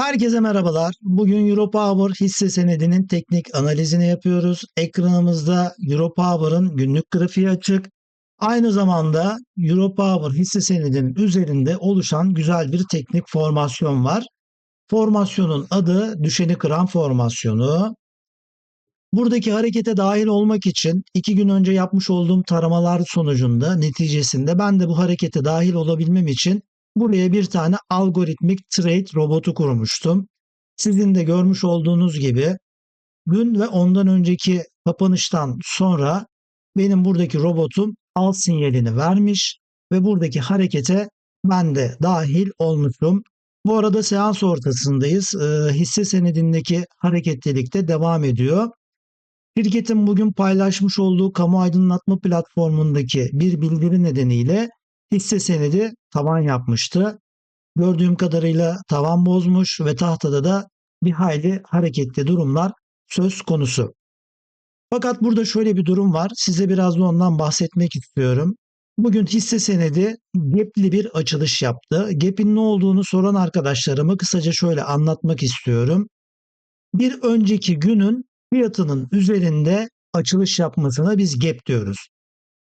Herkese merhabalar. Bugün Europower hisse senedinin teknik analizini yapıyoruz. Ekranımızda Europower'ın günlük grafiği açık. Aynı zamanda Europower hisse senedinin üzerinde oluşan güzel bir teknik formasyon var. Formasyonun adı düşeni kıran formasyonu. Buradaki harekete dahil olmak için iki gün önce yapmış olduğum taramalar sonucunda neticesinde ben de bu harekete dahil olabilmem için Buraya bir tane algoritmik trade robotu kurmuştum. Sizin de görmüş olduğunuz gibi gün ve ondan önceki kapanıştan sonra benim buradaki robotum al sinyalini vermiş ve buradaki harekete ben de dahil olmuşum. Bu arada seans ortasındayız. Ee, hisse senedindeki hareketlilik de devam ediyor. Şirketin bugün paylaşmış olduğu kamu aydınlatma platformundaki bir bildiri nedeniyle hisse senedi tavan yapmıştı. Gördüğüm kadarıyla tavan bozmuş ve tahtada da bir hayli hareketli durumlar söz konusu. Fakat burada şöyle bir durum var. Size biraz da ondan bahsetmek istiyorum. Bugün hisse senedi gap'li bir açılış yaptı. Gap'in ne olduğunu soran arkadaşlarıma kısaca şöyle anlatmak istiyorum. Bir önceki günün fiyatının üzerinde açılış yapmasına biz gap diyoruz.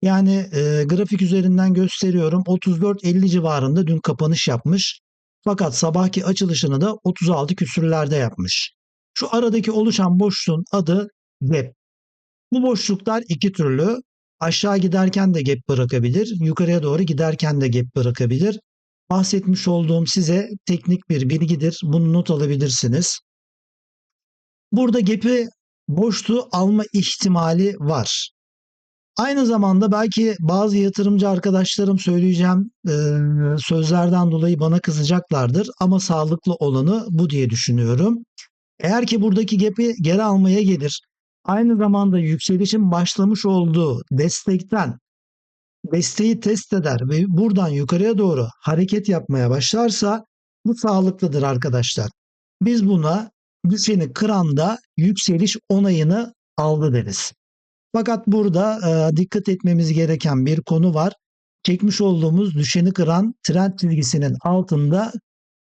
Yani e, grafik üzerinden gösteriyorum 34.50 civarında dün kapanış yapmış. Fakat sabahki açılışını da 36 küsürlerde yapmış. Şu aradaki oluşan boşluğun adı gap. Bu boşluklar iki türlü. Aşağı giderken de gap bırakabilir, yukarıya doğru giderken de gap bırakabilir. Bahsetmiş olduğum size teknik bir bilgidir. Bunu not alabilirsiniz. Burada gap'i boşluğu alma ihtimali var. Aynı zamanda belki bazı yatırımcı arkadaşlarım söyleyeceğim e, sözlerden dolayı bana kızacaklardır ama sağlıklı olanı bu diye düşünüyorum. Eğer ki buradaki gap'i geri almaya gelir, aynı zamanda yükselişin başlamış olduğu destekten desteği test eder ve buradan yukarıya doğru hareket yapmaya başlarsa bu sağlıklıdır arkadaşlar. Biz buna düşeni kıranda yükseliş onayını aldı deriz. Fakat burada e, dikkat etmemiz gereken bir konu var. Çekmiş olduğumuz düşeni kıran trend çizgisinin altında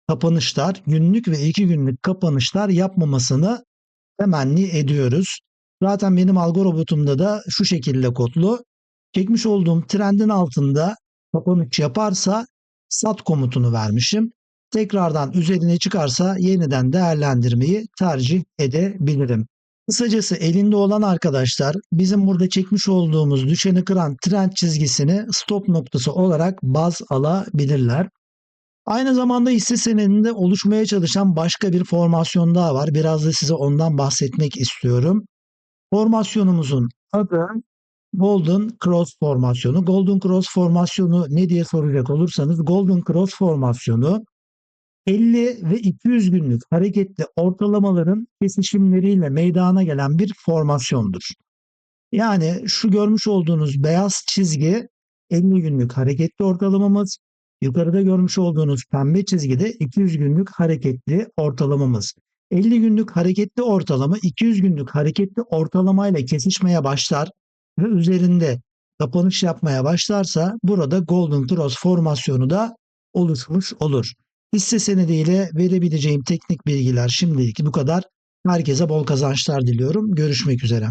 kapanışlar, günlük ve iki günlük kapanışlar yapmamasını temenni ediyoruz. Zaten benim robotumda da şu şekilde kodlu. Çekmiş olduğum trendin altında kapanış yaparsa sat komutunu vermişim. Tekrardan üzerine çıkarsa yeniden değerlendirmeyi tercih edebilirim. Kısacası elinde olan arkadaşlar bizim burada çekmiş olduğumuz düşeni kıran trend çizgisini stop noktası olarak baz alabilirler. Aynı zamanda hisse senedinde oluşmaya çalışan başka bir formasyon daha var. Biraz da size ondan bahsetmek istiyorum. Formasyonumuzun adı Golden Cross formasyonu. Golden Cross formasyonu ne diye soracak olursanız Golden Cross formasyonu 50 ve 200 günlük hareketli ortalamaların kesişimleriyle meydana gelen bir formasyondur. Yani şu görmüş olduğunuz beyaz çizgi 50 günlük hareketli ortalamamız, yukarıda görmüş olduğunuz pembe çizgi de 200 günlük hareketli ortalamamız. 50 günlük hareketli ortalama 200 günlük hareketli ortalamayla kesişmeye başlar ve üzerinde kapanış yapmaya başlarsa burada Golden Cross formasyonu da oluşmuş olur. Hisse senediyle verebileceğim teknik bilgiler şimdilik bu kadar. Herkese bol kazançlar diliyorum. Görüşmek üzere.